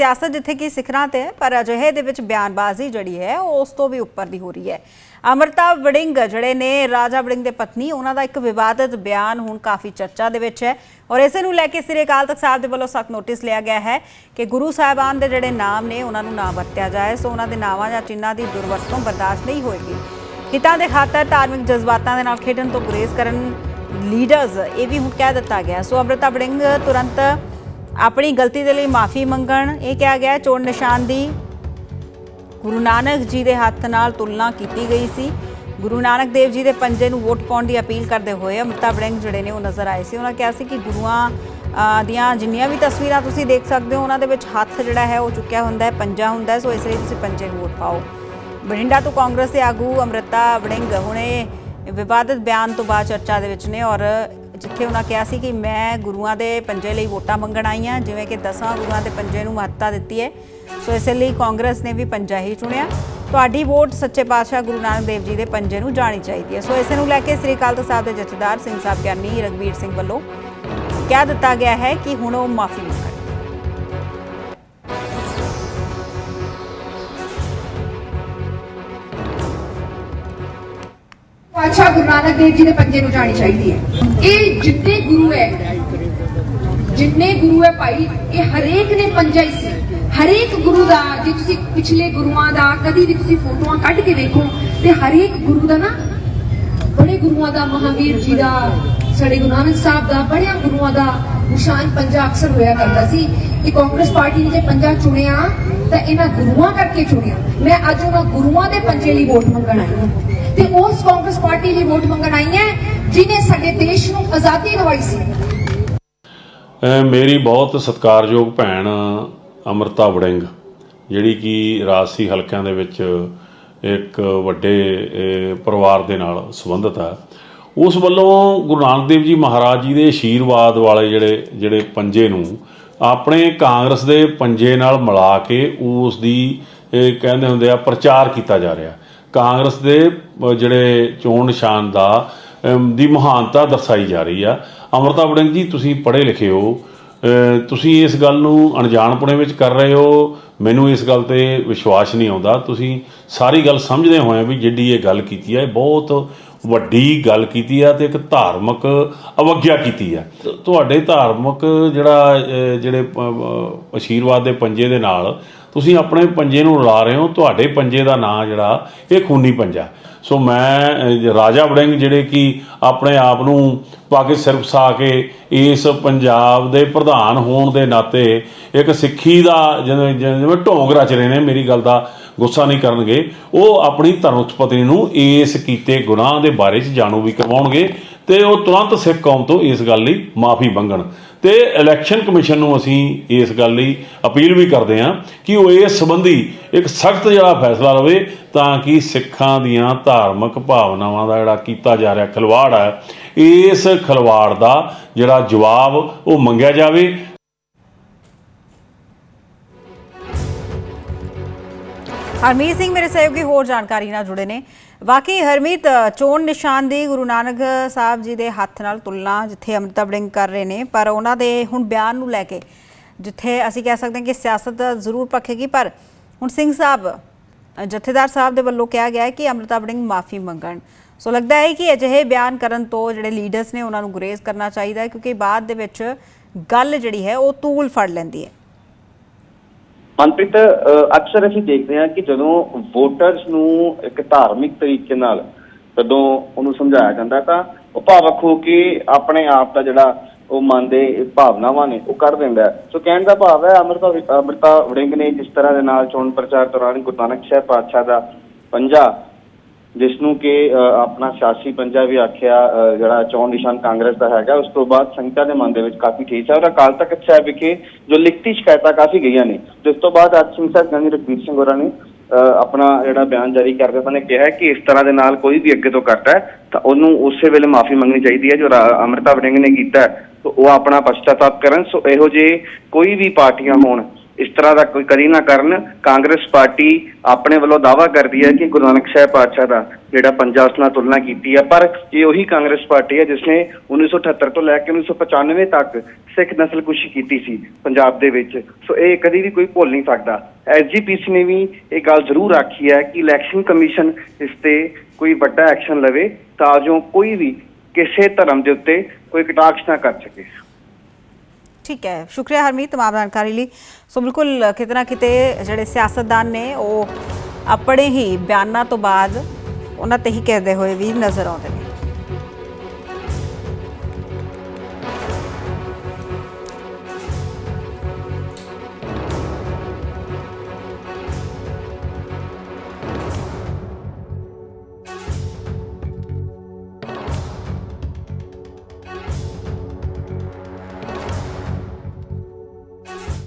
ਸਿਆਸਤ ਜਿੱਥੇ ਕਿ ਸਿਖਰਾਂ ਤੇ ਹੈ, ਪਰ ਅਜਿਹੇ ਦੇ ਵਿੱਚ ਬਿਆਨਬਾਜ਼ੀ ਜਿਹੜੀ ਹੈ, ਉਹ ਉਸ ਤੋਂ ਵੀ ਉੱਪਰ ਦੀ ਹੋ ਰਹੀ ਹੈ। ਅਮਰਤਾ ਵੜਿੰਗ ਜਿਹੜੇ ਨੇ, ਰਾਜਾ ਵੜਿੰਗ ਦੇ ਪਤਨੀ, ਉਹਨਾਂ ਦਾ ਇੱਕ ਵਿਵਾਦਤ ਬਿਆਨ ਹੁਣ ਕਾਫੀ ਚਰਚਾ ਦੇ ਵਿੱਚ ਹੈ। ਔਰ ਇਸੇ ਨੂੰ ਲੈ ਕੇ ਸ੍ਰੀ ਅਕਾਲ ਤਖਤ ਸਾਹਿਬ ਦੇ ਵੱਲੋਂ ਸਖਤ ਨੋਟਿਸ ਲਿਆ ਗਿਆ ਹੈ ਕਿ ਗੁਰੂ ਸਾਹਿਬਾਨ ਦੇ ਜਿਹੜੇ ਨਾਮ ਨੇ, ਉਹਨਾਂ ਨੂੰ ਨਾ ਵਰਤਿਆ ਜਾਏ। ਸੋ ਉਹਨਾਂ ਦੇ ਨਾਵਾਂ ਜਾਂ ਚਿੰਨ੍ਹਾਂ ਦੀ ਦੁਰਵਰਤੋਂ ਬਰਦਾਸ਼ਤ ਨਹੀਂ ਹੋਏਗੀ। ਹਿੱਤਾਂ ਦੇ ਖਾਤਰ ਧਾਰਮਿਕ ਜਜ਼ਬਾਤਾਂ ਦੇ ਨਾਲ ਖੇਡਣ ਤੋਂ ਗੁਰੇਜ਼ ਕਰਨ ਲੀਡਰਸ, ਇਹ ਵੀ ਹੁਣ ਕਹਿ ਦਿੱਤਾ ਗਿਆ। ਸੋ ਅਮਰਤਾ ਵੜਿੰਗ ਤੁਰੰਤ ਆਪਣੀ ਗਲਤੀ ਦੇ ਲਈ ਮਾਫੀ ਮੰਗਣ, ਇਹ ਕਿਹਾ ਗਿਆ ਚੋਣ ਨਿਸ਼ਾਨ ਦੀ ਗੁਰੂ ਨਾਨਕ ਜੀ ਦੇ ਹੱਥ ਨਾਲ ਤੁਲਨਾ ਕੀਤੀ ਗਈ ਸੀ। ਗੁਰੂ ਨਾਨਕ ਦੇਵ ਜੀ ਦੇ ਪੰਜੇ ਨੂੰ ਵੋਟ ਪਾਉਣ ਦੀ ਅਪੀਲ ਕਰਦੇ ਹੋਏ ਅਮ੍ਰਿਤਾ ਵੜਿੰਗ ਜਿਹੜੇ ਨੇ ਉਹ ਨਜ਼ਰ ਆਏ ਸੀ। ਉਹਨਾਂ ਕਿਹਾ ਸੀ ਕਿ ਗੁਰੂਆਂ ਦੀਆਂ ਜਿੰਨੀਆਂ ਵੀ ਤਸਵੀਰਾਂ ਤੁਸੀਂ ਦੇਖ ਸਕਦੇ ਹੋ, ਉਹਨਾਂ ਦੇ ਵਿੱਚ ਹੱਥ ਜਿਹੜਾ ਹੈ ਉਹ ਚੁੱਕਿਆ ਹੁੰਦਾ ਹੈ, ਪੰਜਾ ਹੁੰਦਾ ਹੈ, ਸੋ ਇਸ ਲਈ ਤੁਸੀਂ ਪੰਜੇ ਨੂੰ ਵੋਟ ਪਾਓ। ਬਠਿੰਡਾ ਤੋਂ ਕਾਂਗਰਸ ਦੇ ਆਗੂ ਅਮ੍ਰਿਤਾ ਵੜਿੰਗ ਹੁਣੇ ਵਿਵਾਦਤ ਬਿਆਨ ਤੋਂ ਬਾਅਦ ਚਰਚਾ ਦੇ ਵਿੱਚ ਨੇ ਔਰ ਜਿੱਥੇ ਉਹਨਾਂ ਕਿਹਾ ਸੀ ਕਿ ਮੈਂ ਗੁਰੂਆਂ ਦੇ ਪੰਜੇ ਲਈ ਵੋਟਾਂ ਮੰਗਣ ਆਈ ਹਾਂ, ਜਿਵੇਂ ਕਿ ਦਸਾਂ ਗੁਰੂਆਂ ਦੇ ਪੰਜੇ ਨੂੰ ਮਹੱਤਤਾ ਦਿੱਤੀ ਹੈ। ਸੋ ਇਸ ਲਈ ਕਾਂਗਰਸ ਨੇ ਵੀ ਪੰਜਾ ਹੀ ਚੁਣਿਆ। ਤੁਹਾਡੀ ਵੋਟ ਸੱਚੇ ਪਾਤਸ਼ਾਹ ਗੁਰੂ ਨਾਨਕ ਦੇਵ ਜੀ ਦੇ ਪੰਜੇ ਨੂੰ ਜਾਣੀ ਚਾਹੀਦੀ ਹੈ। ਸੋ ਇਸੇ ਨੂੰ ਲੈ ਕੇ ਸ੍ਰੀ ਅਕਾਲ ਤਖਤ ਸਾਹਿਬ ਦੇ ਜਥੇਦਾਰ ਸਿੰਘ ਸਾਹਿਬ ਗਿਆਨੀ ਰਗਵੀਰ ਸਿੰਘ ਵੱਲੋਂ ਕਹਿ ਦਿੱਤਾ ਗਿਆ ਹੈ ਕਿ ਹੁਣ ਉਹ ਮਾਫੀ ਪਾਤਸ਼ਾਹ ਗੁਰੂ ਨਾਨਕ ਦੇਵ ਜੀ ਦੇ ਪੰਜੇ ਨੂੰ ਜਾਣੀ ਚਾਹੀਦੀ ਹੈ। ਇਹ ਜਿੰਨੇ ਗੁਰੂ ਹੈ, ਜਿੰਨੇ ਗੁਰੂ ਹੈ ਭਾਈ, ਇਹ ਹਰੇਕ ਨੇ ਪੰਜਾ ਹੀ ਸੀ। ਹਰੇਕ ਗੁਰੂ ਦਾ, ਜੇ ਤੁਸੀਂ ਪਿਛਲੇ ਗੁਰੂਆਂ ਦਾ, ਕਦੀ ਵੀ ਤੁਸੀਂ ਫੋਟੋਆਂ ਕੱਢ ਕੇ ਵੇਖੋ ਤੇ ਹਰੇਕ ਗੁਰੂ ਦਾ ਨਾ, ਬੜੇ ਗੁਰੂਆਂ ਦਾ, ਮਹਾਵੀਰ ਜੀ ਦਾ, ਸਾਡੇ ਗੁਰੂ ਨਾਨਕ ਸਾਹਿਬ ਦਾ, ਬੜਿਆਂ ਗੁਰੂਆਂ ਦਾ ਨਿਸ਼ਾਨ ਪੰਜਾ ਅਕਸਰ ਹੋਇਆ ਕਰਦਾ ਸੀ ਕਿ ਕਾਂਗਰਸ ਪਾਰਟੀ ਨੇ ਜੇ ਪੰਜਾ ਚੁਣਿਆ, ਤਾਂ ਇਹਨਾਂ ਗੁਰੂਆਂ ਕਰਕੇ ਚੁਣਿਆ। ਮੈਂ ਅੱਜ ਉਹਨਾਂ ਗੁਰੂਆਂ ਦੇ ਪੰਜੇ ਲਈ ਵੋਟ ਮੰਗਣ ਆਈ ਹਾਂ। ਤੇ ਉਸ ਕਾਂਗਰਸ ਪਾਰਟੀ ਲਈ ਵੋਟ ਮੰਗਣ ਆਈ ਹਾਂ, ਜਿਨੇ ਸਾਡੇ ਦੇਸ਼ ਨੂੰ ਆਜ਼ਾਦੀ ਦਿਵਾਈ ਸੀ। ਮੇਰੀ ਬਹੁਤ ਸਤਿਕਾਰਯੋਗ ਭੈਣ ਅਮਰਤਾ ਵੜਿੰਗ, ਜਿਹੜੀ ਕਿ ਰਾਜਸੀ ਹਲਕਿਆਂ ਦੇ ਵਿੱਚ ਇੱਕ ਵੱਡੇ ਪਰਿਵਾਰ ਦੇ ਨਾਲ ਸੰਬੰਧਿਤ ਹੈ। ਉਸ ਵੱਲੋਂ ਗੁਰੂ ਨਾਨਕ ਦੇਵ ਜੀ ਮਹਾਰਾਜ ਜੀ ਦੇ ਆਸ਼ੀਰਵਾਦ ਵਾਲੇ ਜਿਹੜੇ ਜਿਹੜੇ ਪੰਜੇ ਨੂੰ ਆਪਣੇ ਕਾਂਗਰਸ ਦੇ ਪੰਜੇ ਨਾਲ ਮਿਲਾ ਕੇ ਉਸ ਦੀ ਕਹਿੰਦੇ ਹੁੰਦੇ ਆ, ਪ੍ਰਚਾਰ ਕੀਤਾ ਜਾ ਰਿਹਾ। ਕਾਂਗਰਸ ਦੇ ਜਿਹੜੇ ਚੋਣ ਨਿਸ਼ਾਨ ਦਾ ਦੀ ਮਹਾਨਤਾ ਦਰਸਾਈ ਜਾ ਰਹੀ ਆ। ਅਮਰਤਾ ਵੜਿੰਗ ਜੀ, ਤੁਸੀਂ ਪੜ੍ਹੇ ਲਿਖੇ ਹੋ। ਤੁਸੀਂ ਇਸ ਗੱਲ ਨੂੰ ਅਣਜਾਣਪੁਣੇ ਵਿੱਚ ਕਰ ਰਹੇ ਹੋ। ਮੈਨੂੰ ਇਸ ਗੱਲ ਤੇ ਵਿਸ਼ਵਾਸ ਨਹੀਂ ਆਉਂਦਾ। ਤੁਸੀਂ ਸਾਰੀ ਗੱਲ ਸਮਝਦੇ ਹੋਏ ਵੀ ਜਿਹੜੀ ਇਹ ਗੱਲ ਕੀਤੀ ਹੈ ਇਹ ਬਹੁਤ ਵੱਡੀ ਗੱਲ ਕੀਤੀ ਆ ਤੇ ਇੱਕ ਧਾਰਮਿਕ ਅਵਗਿਆ ਕੀਤੀ ਹੈ ਤੁਹਾਡੇ ਧਾਰਮਿਕ ਜਿਹੜਾ ਜਿਹੜੇ ਪ- ਆਸ਼ੀਰਵਾਦ ਦੇ ਪੰਜੇ ਦੇ ਨਾਲ ਤੁਸੀਂ ਆਪਣੇ ਪੰਜੇ ਨੂੰ ਰਲਾ ਰਹੇ ਹੋ, ਤੁਹਾਡੇ ਪੰਜੇ ਦਾ ਨਾਂ ਜਿਹੜਾ, ਇਹ ਖੂਨੀ ਪੰਜਾ। ਸੋ ਮੈਂ ਰਾਜਾ ਵੜਿੰਗ ਜਿਹੜੇ ਕਿ ਆਪਣੇ ਆਪ ਨੂੰ ਪਾ ਕੇ ਸਿਰ ਵਸਾ ਕੇ ਇਸ ਪੰਜਾਬ ਦੇ ਪ੍ਰਧਾਨ ਹੋਣ ਦੇ ਨਾਤੇ ਇੱਕ ਸਿੱਖੀ ਦਾ ਜਿਵੇਂ ਜਿਵੇਂ ਢੋਂਗ ਰਚ ਰਹੇ ਨੇ, ਮੇਰੀ ਗੱਲ ਦਾ ਗੁੱਸਾ ਨਹੀਂ ਕਰਨਗੇ, ਉਹ ਆਪਣੀ ਧਰਮ ਉਤਪਤੀ ਨੂੰ ਇਸ ਕੀਤੇ ਗੁਨਾਹ ਦੇ ਬਾਰੇ ਚ ਜਾਣੂ ਵੀ ਕਰਵਾਉਣਗੇ ਤੇ ਉਹ ਤੁਰੰਤ ਸਿੱਖ ਕੌਮ ਤੋਂ ਇਸ ਗੱਲ ਲਈ ਮਾਫੀ ਮੰਗਣ। ਤੇ ਇਲੈਕਸ਼ਨ ਕਮਿਸ਼ਨ ਨੂੰ ਅਸੀਂ ਇਸ ਗੱਲ ਲਈ ਅਪੀਲ ਵੀ ਕਰਦੇ ਹਾਂ ਕਿ ਉਹ ਇਸ ਸੰਬੰਧੀ ਇੱਕ ਸਖਤ ਜਿਹੜਾ ਫੈਸਲਾ ਲਵੇ ਤਾਂ ਕਿ ਸਿੱਖਾਂ ਦੀਆਂ ਧਾਰਮਿਕ ਭਾਵਨਾਵਾਂ ਦਾ ਜਿਹੜਾ ਕੀਤਾ ਜਾ ਰਿਹਾ ਖਿਲਵਾੜ ਹੈ, ਇਸ ਖਿਲਵਾੜ ਦਾ ਜਿਹੜਾ ਜਵਾਬ ਉਹ ਮੰਗਿਆ ਜਾਵੇ ਹਰਮੀਤ ਸਿੰਘ ਮੇਰੇ ਸਹਿਯੋਗੀ ਹੋਰ ਜਾਣਕਾਰੀ ਨਾਲ ਜੁੜੇ ਨੇ। ਬਾਕੀ ਹਰਮੀਤ ਚੋਣ ਨਿਸ਼ਾਨ ਦੀ ਗੁਰੂ ਨਾਨਕ ਸਾਹਿਬ ਜੀ ਦੇ ਹੱਥ ਨਾਲ ਤੁਲਨਾ ਜਿੱਥੇ ਅਮ੍ਰਿਤਾ ਬੜਿੰਗ ਕਰ ਰਹੇ ਨੇ, ਪਰ ਉਹਨਾਂ ਦੇ ਹੁਣ ਬਿਆਨ ਨੂੰ ਲੈ ਕੇ ਜਿੱਥੇ ਅਸੀਂ ਕਹਿ ਸਕਦੇ ਹਾਂ ਕਿ ਸਿਆਸਤ ਜ਼ਰੂਰ ਪੱਖੇਗੀ, ਪਰ ਹੁਣ ਸਿੰਘ ਸਾਹਿਬ ਜਥੇਦਾਰ ਸਾਹਿਬ ਦੇ ਵੱਲੋਂ ਕਿਹਾ ਗਿਆ ਹੈ ਕਿ ਅਮ੍ਰਿਤਾ ਵੜਿੰਗ ਮਾਫੀ ਮੰਗਣ। ਸੋ ਲੱਗਦਾ ਹੈ ਕਿ ਅਜਿਹੇ ਬਿਆਨ ਕਰਨ ਤੋਂ ਜਿਹੜੇ ਲੀਡਰਸ ਨੇ ਉਹਨਾਂ ਨੂੰ ਗੁਰੇਜ਼ ਕਰਨਾ ਚਾਹੀਦਾ ਹੈ, ਕਿਉਂਕਿ ਬਾਅਦ ਦੇ ਵਿੱਚ ਗੱਲ ਜਿਹੜੀ ਹੈ ਉਹ ਤੂਲ ਫੜ ਲੈਂਦੀ ਹੈ। ਮਨਪ੍ਰੀਤ ਅ, ਅਕਸਰ ਅਸੀਂ ਦੇਖਦੇ ਹਾਂ ਕਿ ਜਦੋਂ ਵੋਟਰਸ ਨੂੰ ਇੱਕ ਧਾਰਮਿਕ ਤਰੀਕੇ ਨਾਲ ਜਦੋਂ ਉਹਨੂੰ ਸਮਝਾਇਆ ਜਾਂਦਾ ਤਾਂ ਉਹ ਭਾਵਕ ਹੋ ਕੇ ਆਪਣੇ ਆਪ ਦਾ ਜਿਹੜਾ ਉਹ ਮਨ ਦੇ ਭਾਵਨਾਵਾਂ ਨੇ ਉਹ ਕੱਢ ਦਿੰਦਾ ਸੋ ਕਹਿਣ ਦਾ ਭਾਵ ਹੈ ਅਮਰਤਾ ਅਮਰਤਾ ਵੜਿੰਗ ਨੇ ਜਿਸ ਤਰ੍ਹਾਂ ਦੇ ਨਾਲ ਚੋਣ ਪ੍ਰਚਾਰ ਦੌਰਾਨ ਗੁਰੂ ਨਾਨਕ ਸਾਹਿਬ ਪਾਤਸ਼ਾਹ ਦਾ ਪੰਜਾ ਜਿਸ ਨੂੰ ਕਿ ਅ, ਆਪਣਾ ਸਿਆਸੀ ਪੰਜਾ ਵੀ ਆਖਿਆ ਜਿਹੜਾ ਚੋਣ ਨਿਸ਼ਾਨ ਕਾਂਗਰਸ ਦਾ ਹੈਗਾ ਉਸ ਤੋਂ ਬਾਅਦ ਸੰਗਤਾਂ ਦੇ ਮਨ ਦੇ ਵਿੱਚ ਕਾਫੀ ਠੇਸ ਹੈ ਔਰ ਅਕਾਲ ਤਖਤ ਸਾਹਿਬ ਵਿਖੇ ਜੋ ਲਿਖਤੀ ਸ਼ਿਕਾਇਤਾਂ ਕਾਫੀ ਗਈਆਂ ਨੇ। ਜਿਸ ਤੋਂ ਬਾਅਦ ਅੱਜ ਸਿੰਘ ਸਾਹਿਬ ਗੰਨੀ ਰਘਬੀਰ ਸਿੰਘ ਹੋਰਾਂ ਨੇ ਅ, ਆਪਣਾ ਜਿਹੜਾ ਬਿਆਨ ਜਾਰੀ ਕਰਦੇ ਉਹਨਾਂ ਨੇ ਕਿਹਾ ਕਿ ਇਸ ਤਰ੍ਹਾਂ ਦੇ ਨਾਲ ਕੋਈ ਵੀ ਅੱਗੇ ਤੋਂ ਕਰਦਾ ਹੈ ਤਾਂ ਉਹਨੂੰ ਉਸੇ ਵੇਲੇ ਮਾਫੀ ਮੰਗਣੀ ਚਾਹੀਦੀ ਹੈ ਜੋ ਰਾ- ਅੰਮ੍ਰਿਤਾ ਵੜਿੰਗ ਨੇ ਕੀਤਾ ਉਹ ਆਪਣਾ ਪਛਤਾਤਾਪ ਕਰਨ। ਸੋ ਇਹੋ ਜਿਹੇ ਕੋਈ ਵੀ ਪਾਰਟੀਆਂ ਹੋਣ ਇਸ ਤਰ੍ਹਾਂ ਦਾ ਕੋਈ ਕਦੀ ਨਾ ਕਰਨ, ਕਾਂਗਰਸ ਪਾਰਟੀ ਆਪਣੇ ਵੱਲੋਂ ਦਾਵਾ ਕਰਦੀ ਹੈ ਕਿ ਗੁਰੂ ਨਾਨਕ ਸਾਹਿਬ ਪਾਤਸ਼ਾਹ ਦਾ ਜਿਹੜਾ ਪੰਜਾਬ ਨਾਲ ਤੁਲਨਾ ਕੀਤੀ ਹੈ ਪਰ ਇਹ ਉਹੀ ਕਾਂਗਰਸ ਪਾਰਟੀ ਹੈ ਜਿਸ ਨੇ 1978 ਤੋਂ ਲੈ ਕੇ 1995 ਤੱਕ ਸਿੱਖ ਨਸਲਕੁਸ਼ੀ ਕੀਤੀ ਸੀ ਪੰਜਾਬ ਦੇ ਵਿੱਚ। ਸੋ ਇਹ ਕਦੀ ਵੀ ਕੋਈ ਭੁੱਲ ਨਹੀਂ ਸਕਦਾ। ਐਸਜੀਪੀਸੀ ਨੇ ਵੀ ਇਹ ਗੱਲ ਜ਼ਰੂਰ ਆਖੀ ਹੈ ਕਿ ਇਲੈਕਸ਼ਨ ਕਮਿਸ਼ਨ ਇਸ ਤੇ ਕੋਈ ਵੱਡਾ ਐਕਸ਼ਨ ਲਵੇ ਤਾਂ ਜੋ ਕੋਈ ਵੀ ਕਿਸੇ ਧਰਮ ਦੇ ਉੱਤੇ ਕੋਈ ਕਟਾਕਸ਼ ਨਾ ਕਰ ਸਕੇ। ਠੀਕ ਹੈ। ਸ਼ੁਕਰੀਆ ਹਰਮੀਤ ਤਮਾਮ ਜਾਣਕਾਰੀ ਲਈ। ਸੋ ਬਿਲਕੁਲ ਕਿਤੇ ਨਾ ਕਿਤੇ ਜਿਹੜੇ ਸਿਆਸਤਦਾਨ ਨੇ, ਉਹ ਆਪਣੇ ਹੀ ਬਿਆਨਾਂ ਤੋਂ ਬਾਅਦ ਉਹਨਾਂ ਤੇ ਹੀ ਕਹਿੰਦੇ ਹੋਏ ਵੀ ਨਜ਼ਰ ਆਉਂਦੇ ਨੇ।